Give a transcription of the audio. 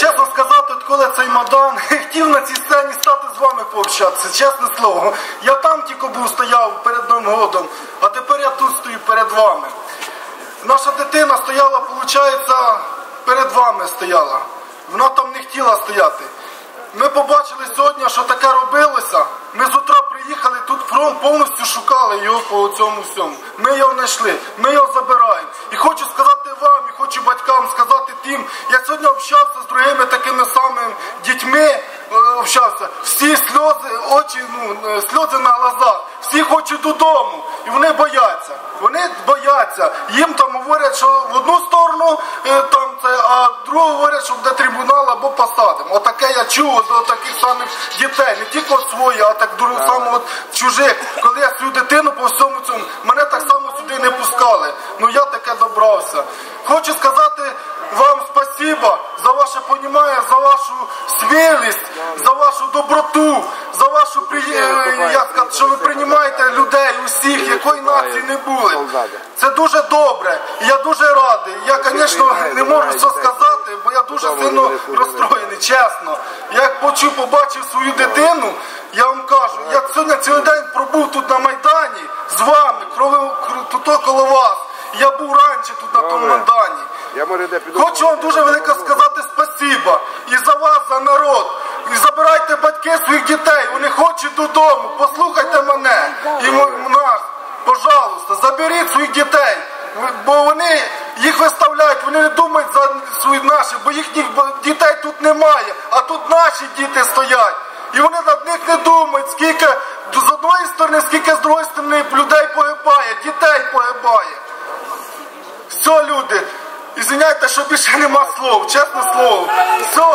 чесно сказати, от коли цей Мадан хотів на цій сцені стати з вами пообщатися, чесне слово. Я там тільки був стояв перед Новим годом, а тепер я тут стою перед вами. Наша дитина стояла, виходить, перед вами стояла. Вона там не хотіла стояти. Ми побачили сьогодні, що таке робилося. Ми з утра приїхали, тут фронт повністю шукали його по цьому всьому. Ми його знайшли, ми його забираємо. І хочу сказати вам, і хочу батькам сказати тим. Я сьогодні общався з другими такими самими дітьми, е, общався. Всі сльози, очі, ну, е, сльози на глазах. Всі хочуть додому. І вони бояться. Вони бояться. Їм там говорять, що в одну сторону е, там це, а другу говорять, що буде трибунал або посадимо. Отаке я чув до таких самих дітей, не тільки от свої, а так дуже само от чужих. Коли я свою дитину по всьому цьому, мене так само сюди не пускали. Ну я таке добрався. Хочу сказати вам спасіба за ваше понімання, за вашу смілість, за вашу доброту, за вашу е, як сказати, що ви приймаєте людей усіх, якої нації не були. Це дуже добре. І я дуже радий. Я, звісно, не можу все сказати, бо я дуже сильно розстроєний, чесно. Я як почув, побачив свою дитину, я вам кажу, я сьогодні цілий день пробув тут на Майдані з вами, тут коло вас. Я був раніше тут на тому Майдані. Хочу вам дуже велике сказати народ. І забирайте батьки своїх дітей, вони хочуть додому. Послухайте мене і нас, пожалуйста, заберіть своїх дітей. Бо вони їх виставляють, вони не думають за свої наші, бо їхніх дітей тут немає, а тут наші діти стоять. І вони над них не думають, скільки з одної сторони, скільки з другої сторони людей погибає, дітей погибає. Все, люди, извиняйте, що більше нема слов, чесне слово. Все.